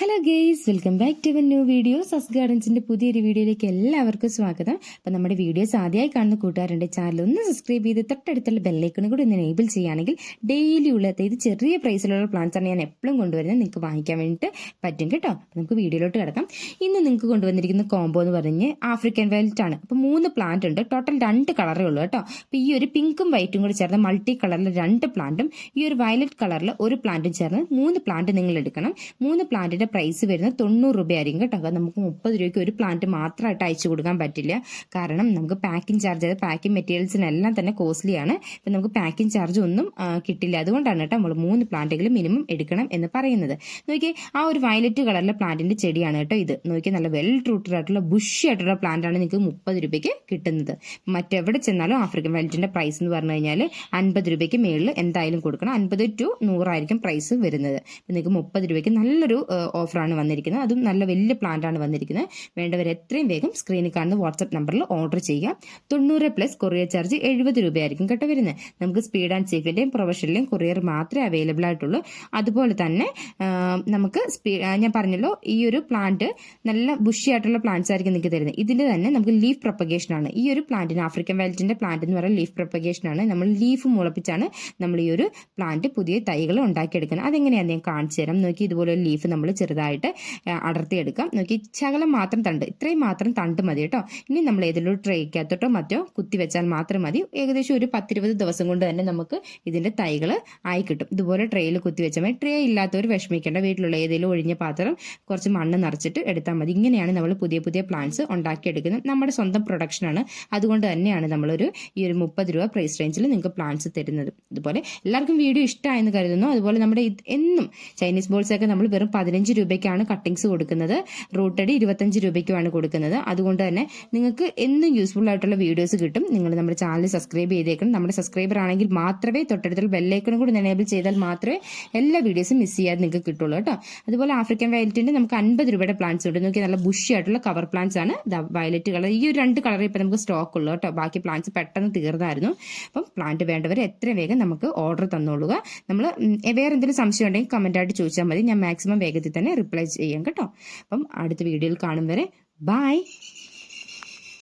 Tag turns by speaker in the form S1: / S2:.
S1: Hello guys welcome back to new video സസ് ഗാർഡൻസിന്റെ പുതിയൊരു വീഡിയോയിലേക്ക് എല്ലാവർക്കും സ്വാഗതം. അപ്പം നമ്മുടെ വീഡിയോസ് ആദ്യമായി കാണുന്ന കൂട്ടുകാരുടെ ചാനൽ ഒന്ന് സബ്സ്ക്രൈബ് ചെയ്ത് തൊട്ടടുത്തുള്ള ബെല്ലൈക്കണും കൂടി ഒന്ന് എനേബിൾ ചെയ്യുകയാണെങ്കിൽ ഡെയിലി ഉള്ള ഇത് ചെറിയ പ്രൈസിലുള്ള പ്ലാന്റ്സ് ആണ് ഞാൻ എപ്പോഴും കൊണ്ടുവരുന്നത്. നിങ്ങൾക്ക് വാങ്ങിക്കാൻ വേണ്ടിയിട്ട് പറ്റും കേട്ടോ. നമുക്ക് വീഡിയോയിലോട്ട് കിടക്കാം. ഇന്ന് നിങ്ങൾക്ക് കൊണ്ടുവന്നിരിക്കുന്ന കോംബോ എന്ന് പറഞ്ഞ് ആഫ്രിക്കൻ വെൽറ്റ് ആണ്. അപ്പം മൂന്ന് പ്ലാന്റ് ഉണ്ട്. ടോട്ടൽ രണ്ട് കളറേ ഉള്ളൂ കേട്ടോ. അപ്പോൾ ഈ ഒരു പിങ്കും വൈറ്റും കൂടി ചേർന്ന് മൾട്ടി കളറിൽ രണ്ട് പ്ലാന്റും ഈ ഒരു വയലറ്റ് കളറിൽ ഒരു പ്ലാന്റും ചേർന്ന് മൂന്ന് പ്ലാന്റ് നിങ്ങൾ എടുക്കണം. മൂന്ന് പ്ലാന്റിന്റെ പ്രൈസ് വരുന്നത് തൊണ്ണൂറ് രൂപയായിരിക്കും കേട്ടോ. അപ്പോൾ നമുക്ക് മുപ്പത് രൂപയ്ക്ക് ഒരു പ്ലാന്റ് മാത്രമായിട്ട് അയച്ചു കൊടുക്കാൻ പറ്റില്ല. കാരണം നമുക്ക് പാക്കിംഗ് ചാർജ് അതായത് പാക്കിംഗ് മെറ്റീരിയൽസിനെല്ലാം തന്നെ കോസ്റ്റ്ലിയാണ് ഇപ്പം നമുക്ക് പാക്കിംഗ് ചാർജ് ഒന്നും കിട്ടില്ല. അതുകൊണ്ടാണ് കേട്ടോ നമ്മൾ മൂന്ന് പ്ലാന്റെങ്കിലും മിനിമം എടുക്കണം എന്ന് പറയുന്നത്. നോക്കി ആ ഒരു വയലറ്റ് കളറിലെ പ്ലാന്റിന്റെ ചെടിയാണ് കേട്ടോ ഇത്. നോക്കി നല്ല വെൽ റൂട്ടഡ് ആയിട്ടുള്ള ബുഷി ആയിട്ടുള്ള പ്ലാന്റാണ് നിങ്ങൾക്ക് മുപ്പത് രൂപയ്ക്ക് കിട്ടുന്നത്. മറ്റെവിടെ ചെന്നാലും ആഫ്രിക്കൻ വയലറ്റിന്റെ പ്രൈസ് എന്ന് പറഞ്ഞു കഴിഞ്ഞാൽ അൻപത് രൂപയ്ക്ക് മേളിൽ എന്തായാലും കൊടുക്കണം. അൻപത് ടു നൂറായിരിക്കും പ്രൈസ് വരുന്നത്. നിങ്ങൾക്ക് മുപ്പത് രൂപയ്ക്ക് നല്ലൊരു ഓഫറാണ് വന്നിരിക്കുന്നത്. അതും നല്ല വലിയ പ്ലാന്റാണ് വന്നിരിക്കുന്നത്. വേണ്ടവർ എത്രയും വേഗം സ്ക്രീനിൽ കാണുന്ന വാട്സപ്പ് നമ്പറിൽ ഓർഡർ ചെയ്യുക. തൊണ്ണൂറ് പ്ലസ് കൊറിയർ ചാർജ് എഴുപത് രൂപയായിരിക്കും കേട്ടോ വരുന്നത്. നമുക്ക് സ്പീഡ് ആൻഡ് സേഫിന്റെയും പ്രൊഫഷണലിന്റെയും കൊറിയർ മാത്രമേ അവൈലബിൾ ആയിട്ടുള്ളൂ. അതുപോലെ തന്നെ നമുക്ക് ഞാൻ പറഞ്ഞല്ലോ ഈ ഒരു പ്ലാന്റ് നല്ല ബുഷി ആയിട്ടുള്ള പ്ലാന്റ്സ് ആയിരിക്കും നിങ്ങൾക്ക് തരുന്നത്. ഇതിന്റെ തന്നെ നമുക്ക് ലീഫ് പ്രൊപ്പഗേഷൻ ആണ്. ഈ ഒരു പ്ലാന്റിന് ആഫ്രിക്കൻ വയലറ്റിന്റെ പ്ലാന്റ് എന്ന് പറയുന്നത് ലീഫ് പ്രൊപ്പഗേഷൻ ആണ്. നമ്മൾ ലീഫ് മുളപ്പിച്ചാണ് നമ്മൾ ഈ ഒരു പ്ലാന്റ് പുതിയ തൈകൾ ഉണ്ടാക്കിയെടുക്കുന്നത്. അതെങ്ങനെയാണ് ഞാൻ കാണിച്ചു തരാം നോക്കി ഇതുപോലെ ലീഫ് നമ്മൾ ചെറുതായിട്ട് അടർത്തിയെടുക്കാം. നോക്കി ശകലം മാത്രം തണ്ട് ഇത്രയും മാത്രം തണ്ട് മതി കേട്ടോ. ഇനി നമ്മൾ ഏതെങ്കിലും ട്രേക്കകത്തോട്ടോ മറ്റോ കുത്തിവെച്ചാൽ മാത്രം മതി. ഏകദേശം ഒരു പത്തിരുപത് ദിവസം കൊണ്ട് തന്നെ നമുക്ക് ഇതിന്റെ തൈകൾ ആയി കിട്ടും. ഇതുപോലെ ട്രേയിൽ കുത്തിവെച്ചാൽ മതി ട്രേ ഇല്ലാത്തവർ വിഷമിക്കേണ്ട വീട്ടിലുള്ള ഏതെങ്കിലും ഒഴിഞ്ഞ പാത്രം കുറച്ച് മണ്ണ് നിറച്ചിട്ട് എടുത്താൽ മതി. ഇങ്ങനെയാണ് നമ്മൾ പുതിയ പുതിയ പ്ലാന്റ്സ് ഉണ്ടാക്കിയെടുക്കുന്നത്. നമ്മുടെ സ്വന്തം പ്രൊഡക്ഷനാണ് അതുകൊണ്ട് തന്നെയാണ് നമ്മളൊരു ഈ ഒരു മുപ്പത് രൂപ പ്രൈസ് റേഞ്ചിൽ നിങ്ങൾക്ക് പ്ലാന്റ്സ് തരുന്നത്. ഇതുപോലെ എല്ലാവർക്കും വീഡിയോ ഇഷ്ടമായെന്ന് കരുതുന്നു. അതുപോലെ നമ്മുടെ എന്നും ചൈനീസ് ബോൾസൊക്കെ നമ്മൾ വെറും പതിനഞ്ച് രൂപയ്ക്കാണ് കട്ടിങ്സ് കൊടുക്കുന്നത്. റൂട്ടടി ഇരുപത്തഞ്ച് രൂപയ്ക്കുമാണ് കൊടുക്കുന്നത്. അതുകൊണ്ട് തന്നെ നിങ്ങൾക്ക് എന്നും യൂസ്ഫുൾ ആയിട്ടുള്ള വീഡിയോസ് കിട്ടും. നിങ്ങൾ നമ്മുടെ ചാനൽ സബ്സ്ക്രൈബ് ചെയ്തേക്കണം. നമ്മുടെ സബ്സ്ക്രൈബർ ആണെങ്കിൽ മാത്രമേ തൊട്ടടുത്തുള്ള ബെല്ലൈക്കണും കൂടി എനേബിൾ ചെയ്താൽ മാത്രമേ എല്ലാ വീഡിയോസും മിസ് ചെയ്യാതെ നിങ്ങൾക്ക് കിട്ടുള്ളൂ കേട്ടോ. അതുപോലെ ആഫ്രിക്കൻ വയലറ്റിന്റെ നമുക്ക് അൻപത് രൂപയുടെ പ്ലാന്റ്സ് ഉണ്ട്. നോക്കി നല്ല ബുഷി ആയിട്ടുള്ള കവർ പ്ലാന്റ്സ് ആണ്. വയലറ്റ് കളർ ഈ ഒരു രണ്ട് കളർ ഇപ്പം നമുക്ക് സ്റ്റോക്ക് ഉള്ളൂ കേട്ടോ. ബാക്കി പ്ലാന്റ്സ് പെട്ടെന്ന് തീർന്നായിരുന്നു. അപ്പം പ്ലാന്റ് വേണ്ടവർ എത്ര വേഗം നമുക്ക് ഓർഡർ തന്നോളുക. നമ്മൾ വേറെ എന്തെങ്കിലും സംശയം ഉണ്ടെങ്കിൽ കമന്റ് ആയിട്ട് ചോദിച്ചാൽ മതി. ഞാൻ മാക്സിമം വേഗത്തിൽ തന്നെ റിപ്ലൈ ചെയ്യാം കേട്ടോ. അപ്പം അടുത്ത വീഡിയോയിൽ കാണും വരെ. ബൈ